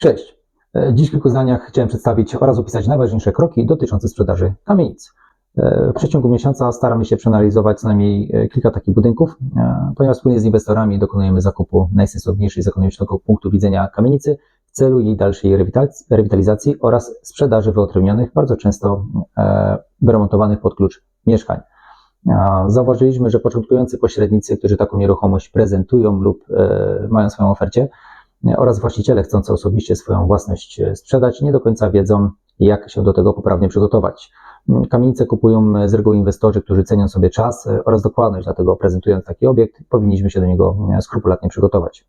Cześć. E, Dziś w kilku zdaniach chciałem przedstawić oraz opisać najważniejsze kroki dotyczące sprzedaży kamienic. E, W przeciągu miesiąca staramy się przeanalizować co najmniej e, kilka takich budynków, ponieważ wspólnie z inwestorami dokonujemy zakupu najsensowniejszej z ekonomicznego punktu widzenia kamienicy w celu jej dalszej rewitaliz- rewitalizacji oraz sprzedaży wyodrębnionych, bardzo często wyremontowanych pod klucz mieszkań. Zauważyliśmy, że początkujący pośrednicy, którzy taką nieruchomość prezentują lub mają swoją ofercie, oraz właściciele chcący osobiście swoją własność e, sprzedać, nie do końca wiedzą, jak się do tego poprawnie przygotować. Mm, Kamienice kupują e, z reguły inwestorzy, którzy cenią sobie czas e, oraz dokładność, dlatego prezentując taki obiekt, powinniśmy się do niego skrupulatnie przygotować.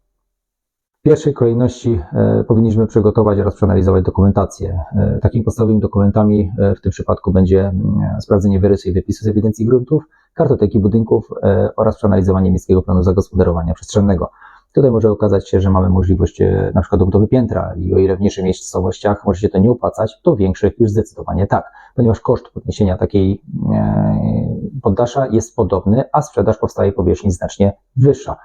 W pierwszej kolejności powinniśmy przygotować oraz przeanalizować dokumentację. Takimi podstawowymi dokumentami w tym przypadku będzie mm, sprawdzenie wyrysu i wypisu z ewidencji gruntów, kartoteki budynków oraz przeanalizowanie miejskiego planu zagospodarowania przestrzennego. Tutaj może okazać się, że mamy możliwość e, na przykład budowy piętra i o ile w mniejszych miejscowościach może się to nie opłacać, to większych już zdecydowanie tak, ponieważ koszt podniesienia takiej e, poddasza jest podobny, a sprzedaż powstaje powierzchni znacznie wyższa.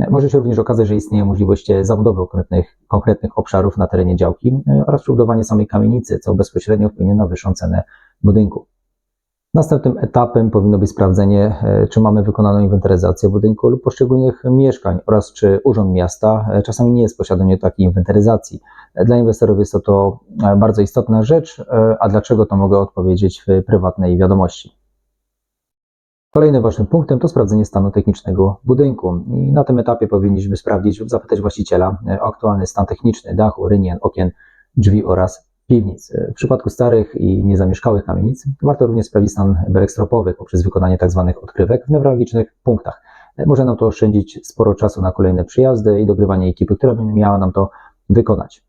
E, Może się również okazać, że istnieje możliwość zabudowy konkretnych, konkretnych obszarów na terenie działki oraz przebudowanie samej kamienicy, co bezpośrednio wpłynie na wyższą cenę budynku. Następnym etapem powinno być sprawdzenie, e, czy mamy wykonaną inwentaryzację budynku lub poszczególnych mieszkań oraz czy Urząd Miasta e, czasami nie jest w posiadaniu takiej inwentaryzacji. E, Dla inwestorów jest to, to bardzo istotna rzecz, a dlaczego to mogę odpowiedzieć w prywatnej wiadomości. Kolejnym ważnym punktem to sprawdzenie stanu technicznego budynku. I na tym etapie powinniśmy sprawdzić lub zapytać właściciela o aktualny stan techniczny dachu, rynien, okien, drzwi oraz piwnic. W przypadku starych i niezamieszkałych kamienic warto również sprawdzić stan belek stropowych poprzez wykonanie tzw. odkrywek w newralgicznych punktach. Może nam to oszczędzić sporo czasu na kolejne przyjazdy i dogrywanie ekipy, która miała nam to wykonać.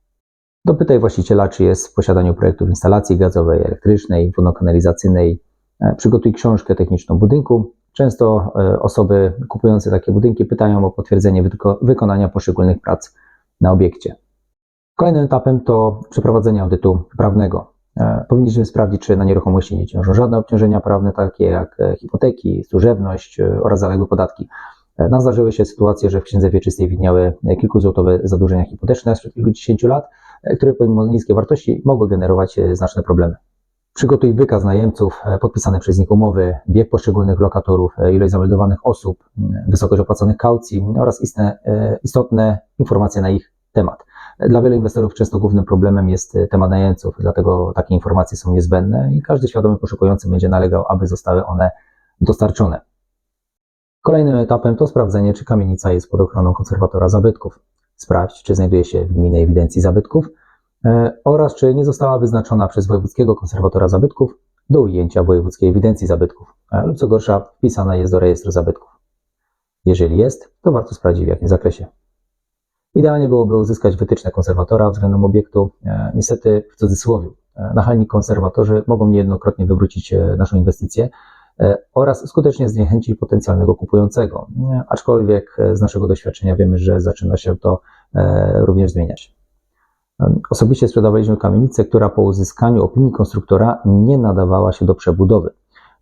Dopytaj właściciela, czy jest w posiadaniu projektów instalacji gazowej, elektrycznej, wodno-kanalizacyjnej. E, Przygotuj książkę techniczną budynku. Często e, osoby kupujące takie budynki pytają o potwierdzenie wyko- wykonania poszczególnych prac na obiekcie. Kolejnym etapem to przeprowadzenie audytu prawnego. E, Powinniśmy sprawdzić, czy na nieruchomości nie ciążą żadne obciążenia prawne, takie jak e, hipoteki, służebność e, oraz zaległe podatki. Nam zdarzyły się sytuacje, że w księdze wieczystej widniały kilkuzłotowe zadłużenia hipoteczne sprzed kilkudziesięciu lat, które pomimo niskiej wartości mogły generować znaczne problemy. Przygotuj wykaz najemców, podpisane przez nich umowy, bieg poszczególnych lokatorów, ilość zameldowanych osób, wysokość opłacanych kaucji oraz istne, istotne informacje na ich temat. Dla wielu inwestorów często głównym problemem jest e, temat najemców, dlatego takie informacje są niezbędne i każdy świadomy poszukujący będzie nalegał, aby zostały one dostarczone. Kolejnym etapem to sprawdzenie, czy kamienica jest pod ochroną konserwatora zabytków. Sprawdź, czy znajduje się w gminnej ewidencji zabytków e, oraz czy nie została wyznaczona przez wojewódzkiego konserwatora zabytków do ujęcia wojewódzkiej ewidencji zabytków, e, lub co gorsza, wpisana jest do rejestru zabytków. Jeżeli jest, to warto sprawdzić w jakim zakresie. Idealnie byłoby uzyskać wytyczne konserwatora względem obiektu. E, Niestety, w cudzysłowie, e, nachalni konserwatorzy mogą niejednokrotnie wywrócić e, naszą inwestycję oraz skutecznie zniechęcić potencjalnego kupującego. Aczkolwiek z naszego doświadczenia wiemy, że zaczyna się to również zmieniać. Osobiście sprzedawaliśmy kamienicę, która po uzyskaniu opinii konstruktora nie nadawała się do przebudowy.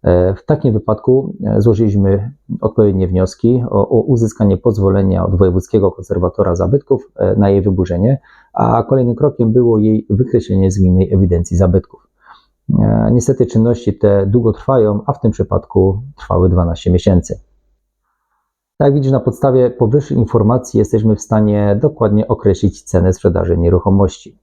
E, W takim wypadku e, złożyliśmy odpowiednie wnioski o, o uzyskanie pozwolenia od wojewódzkiego konserwatora zabytków e, na jej wyburzenie, a kolejnym krokiem było jej wykreślenie z gminnej ewidencji zabytków. Niestety czynności te długo trwają, a w tym przypadku trwały 12 miesięcy. Jak widzisz, na podstawie powyższych informacji jesteśmy w stanie dokładnie określić cenę sprzedaży nieruchomości.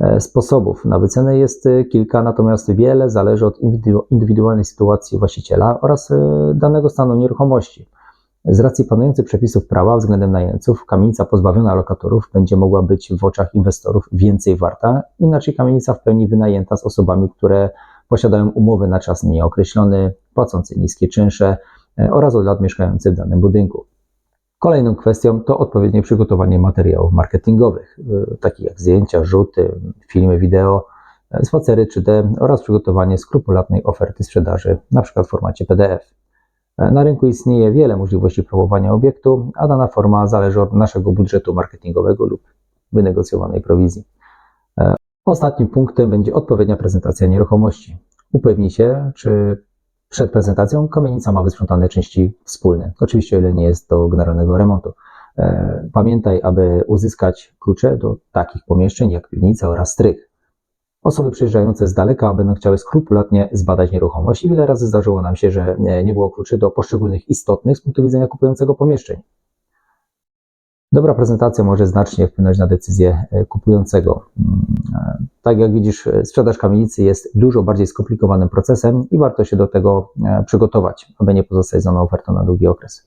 E, Sposobów na wycenę jest e, kilka, natomiast wiele zależy od indywidu- indywidualnej sytuacji właściciela oraz e, danego stanu nieruchomości. Z racji panujących przepisów prawa względem najemców, kamienica pozbawiona lokatorów będzie mogła być w oczach inwestorów więcej warta, inaczej kamienica w pełni wynajęta z osobami, które posiadają umowy na czas nieokreślony, płacące niskie czynsze oraz od lat mieszkające w danym budynku. Kolejną kwestią to odpowiednie przygotowanie materiałów marketingowych, y, takich jak zdjęcia, rzuty, filmy, wideo, e, spacery 3D oraz przygotowanie skrupulatnej oferty sprzedaży, np. w formacie PDF. E, Na rynku istnieje wiele możliwości promowania obiektu, a dana forma zależy od naszego budżetu marketingowego lub wynegocjowanej prowizji. Ostatnim punktem będzie odpowiednia prezentacja nieruchomości. Upewnij się, czy przed prezentacją kamienica ma wysprzątane części wspólne. Oczywiście, ile nie jest to generalnego remontu. E, Pamiętaj, aby uzyskać klucze do takich pomieszczeń jak piwnica oraz strych. Osoby przyjeżdżające z daleka będą chciały skrupulatnie zbadać nieruchomość i wiele razy zdarzyło nam się, że nie nie było kluczy do poszczególnych istotnych z punktu widzenia kupującego pomieszczeń. Dobra prezentacja może znacznie wpłynąć na decyzję e, kupującego. Tak jak widzisz, e, sprzedaż kamienicy jest dużo bardziej skomplikowanym procesem i warto się do tego e, przygotować, aby nie pozostać za ofertą na długi okres.